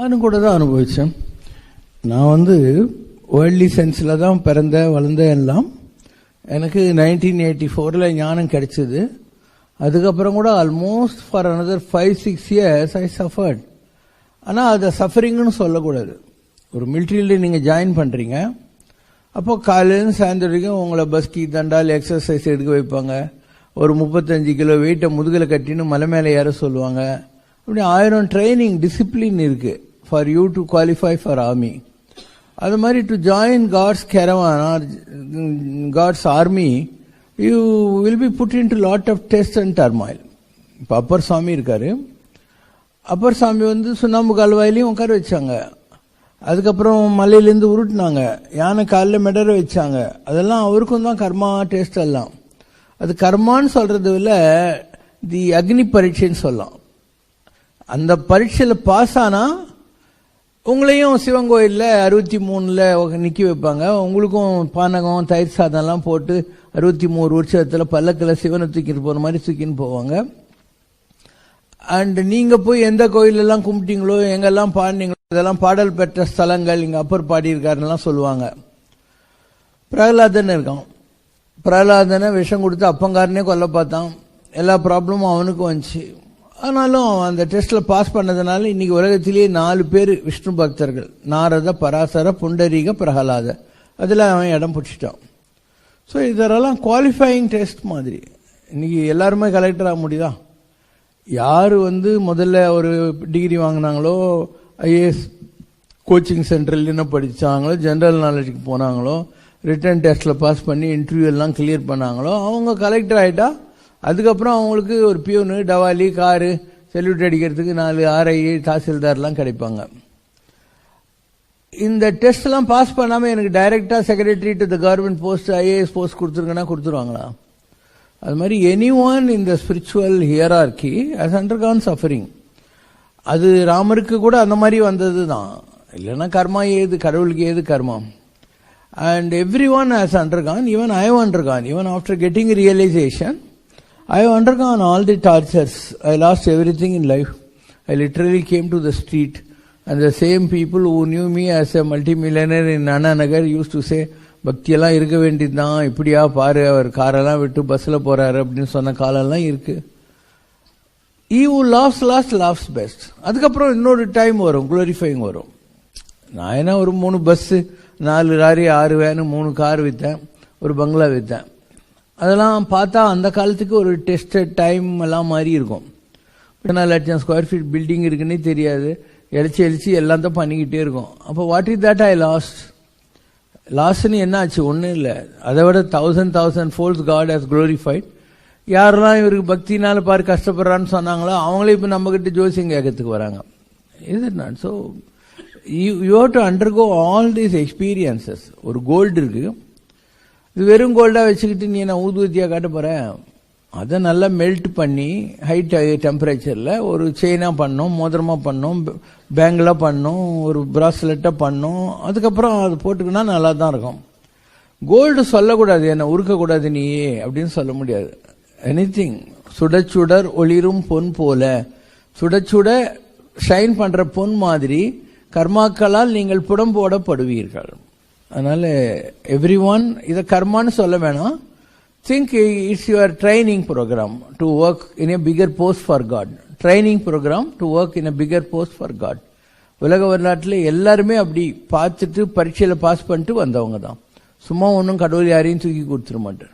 நானும் கூட தான் அனுபவித்தேன் நான் வந்து வேர்ல்ட்லி சென்ஸில் தான் பிறந்த வளர்ந்த எல்லாம். எனக்கு நைன்டீன் எயிட்டி ஃபோரில் ஞானம் கிடைச்சிது. அதுக்கப்புறம் கூட almost for another five six years I suffered ஆனால் அதை சஃபரிங்னு சொல்லக்கூடாது. ஒரு மிலிட்ரியில் நீங்கள் ஜாயின் பண்ணுறீங்க அப்போ காலையிலேருந்து சாயந்தரம் வரைக்கும் உங்களை பஸ்கி தண்டால் எக்ஸசைஸ் எடுக்க வைப்பாங்க. ஒரு முப்பத்தஞ்சு கிலோ வெயிட்டை முதுகில் கட்டின்னு மலை மேலே ஏற சொல்லுவாங்க. அப்படி ஆயிரம் ட்ரைனிங் டிசிப்ளின் இருக்குது for you to qualify for army அது மாதிரி to join God's caravan or God's army you will be put in to lot of test and turmoil இப்போ அப்பர் சாமி இருக்காரு. அப்பர் சாமி வந்து சுண்ணாம்பு கால்வாயிலையும் உட்கார வச்சாங்க. அதுக்கப்புறம் மலையிலேருந்து உருட்டினாங்க. யானை காலில் மெடர வச்சாங்க. அதெல்லாம் அவருக்கும் தான் கர்மா டேஸ்ட் எல்லாம். அது கர்மான்னு சொல்கிறது இல்லை தி அக்னி பரீட்சைன்னு சொல்லலாம். அந்த பரீட்சையில் பாஸ் ஆனால் உங்களையும் சிவன் கோயிலில் அறுபத்தி மூணில் நிற்க வைப்பாங்க. உங்களுக்கும் பானகம் தயிர் சாதம்லாம் போட்டு அறுபத்தி மூணு உற்சவத்தில் பல்லக்கில் சிவனை தூக்கிட்டு போகிற மாதிரி தூக்கின்னு போவாங்க. அண்ட் நீங்கள் போய் எந்த கோயிலெல்லாம் கும்பிட்டீங்களோ எங்கெல்லாம் பாடினீங்களோ இதெல்லாம் பாடல் பெற்ற ஸ்தலங்கள் இங்கே அப்பர் பாடியிருக்காருலாம் சொல்லுவாங்க. பிரகலாதன் இருக்கான். பிரகலாதனை விஷம் கொடுத்து அப்பங்காரனே கொல்ல பார்த்தான். எல்லா ப்ராப்ளமும் அவனுக்கும் வந்துச்சு. ஆனாலும் அந்த டெஸ்ட்ல பாஸ் பண்ணதுனால இன்னைக்கு உலகத்திலேயே நாலு பேர் விஷ்ணு பக்தர்கள். நாரத பராசர புண்டரீக பிரகலாத. அதில் அவன் இடம் பிடிச்சிட்டான். ஸோ இதெல்லாம் குவாலிஃபையிங் டெஸ்ட் மாதிரி. இன்னைக்கு எல்லாருமே கலெக்டர் ஆக முடியுதா? யார் வந்து முதல்ல ஒரு டிகிரி வாங்கினாங்களோ ஐஏஎஸ் கோச்சிங் சென்டரில் என்ன படித்தாங்களோ ஜென்ரல் நாலேஜுக்கு போனாங்களோ ரிட்டன் டெஸ்ட்டில் பாஸ் பண்ணி இன்டர்வியூ எல்லாம் கிளியர் பண்ணாங்களோ அவங்க கலெக்டர் ஆகிட்டா அதுக்கப்புறம் அவங்களுக்கு ஒரு பியூனு டவாலி காரு செல்யூட் அடிக்கிறதுக்கு நாலு ஆர்ஐ தாசில்தார்லாம் கிடைப்பாங்க. இந்த டெஸ்ட் எல்லாம் பாஸ் பண்ணாமல் எனக்கு டைரக்டா secretary to the government post IAS post கொடுத்துருங்கன்னா கொடுத்துருவாங்களா? அது மாதிரி எனி ஒன் இந்த spiritual hierarchy has undergone suffering அது ராமருக்கு கூட அந்த மாதிரி வந்தது தான். இல்லைன்னா கர்மா ஏது கடவுளுக்கு ஏது கர்மா? And everyone has undergone even I undergone even after getting realisation I have undergone all the tortures I lost everything in life I literally came to the street and the same people who knew me as a multi millionaire in Anna Nagar used to say பக்தியெல்லாம் இருக்க வேண்டியதுதான் இப்படியா பாரு அவர் காரெல்லாம் விட்டு பஸ்ஸில் போகிறாரு அப்படின்னு சொன்ன காலெல்லாம் இருக்கு ஈ லாஸ் லாஸ்ட் லாஸ் பெஸ்ட் அதுக்கப்புறம் இன்னொரு டைம் வரும் குளோரிஃபைங் வரும் நான் என்ன ஒரு மூணு பஸ்ஸு நாலு லாரி ஆறு வேனு மூணு கார் விற்றேன் ஒரு பங்களா விற்றேன் அதெல்லாம் பார்த்தா அந்த காலத்துக்கு ஒரு டெஸ்டட் டைம் எல்லாம் மாதிரி இருக்கும். பதினாலு லட்சம் ஸ்கொயர் ஃபீட் பில்டிங் இருக்குன்னே தெரியாது. எரிச்சு எரிச்சு எல்லாம் தான் பண்ணிக்கிட்டே இருக்கும். அப்போ what is that I lost லாஸ்ட்னு என்ன ஆச்சு? ஒன்றும் இல்லை. அதை விட thousand thousand fools God has glorified யாரெல்லாம் இவருக்கு பக்தினால பாரு கஷ்டப்படுறான்னு சொன்னாங்களோ அவங்களே இப்போ நம்மக்கிட்ட ஜோசியம் கேட்கறதுக்கு வராங்க. இது நான் so you you to undergo all these experiences ஒரு கோல்டு இருக்குது இது வெறும் கோல்டாக வச்சுக்கிட்டு நீ நான் ஊதுவத்தியாக காட்ட போகிறேன் அதை நல்லா மெல்ட் பண்ணி ஹைட் டெம்பரேச்சரில் ஒரு செயினாக பண்ணோம் மோதிரமாக பண்ணோம் பேங்கில் பண்ணோம் ஒரு ப்ராஸ்லெட்டாக பண்ணோம். அதுக்கப்புறம் அது போட்டுக்கினா நல்லா தான் இருக்கும். கோல்டு சொல்லக்கூடாது என்ன உருக்கக்கூடாது நீயே அப்படின்னு சொல்ல முடியாது. எனிதிங் சுடச்சுடர் ஒளிரும் பொன் போல. சுடச்சுட ஷைன் பண்ணுற பொன் மாதிரி கர்மாக்களால் நீங்கள் புடம்போடப்படுவீர்கள் அதனால எவ்ரி ஒன் இதை கர்மான்னு சொல்ல வேணாம். Think it's your training programme to work in a bigger post for God training programme to work in a bigger post for God உலக வரலாற்றில் எல்லாருமே அப்படி பார்த்துட்டு பரீட்சையில் பாஸ் பண்ணிட்டு வந்தவங்க தான் சும்மா ஒன்றும் கடவுள் யாரையும் தூக்கி கொடுத்துட மாட்டேன்